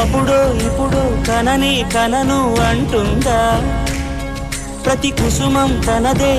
అప్పుడో ఇప్పుడు కనని కనను అంటుందా? ప్రతి కుసుమం తనదే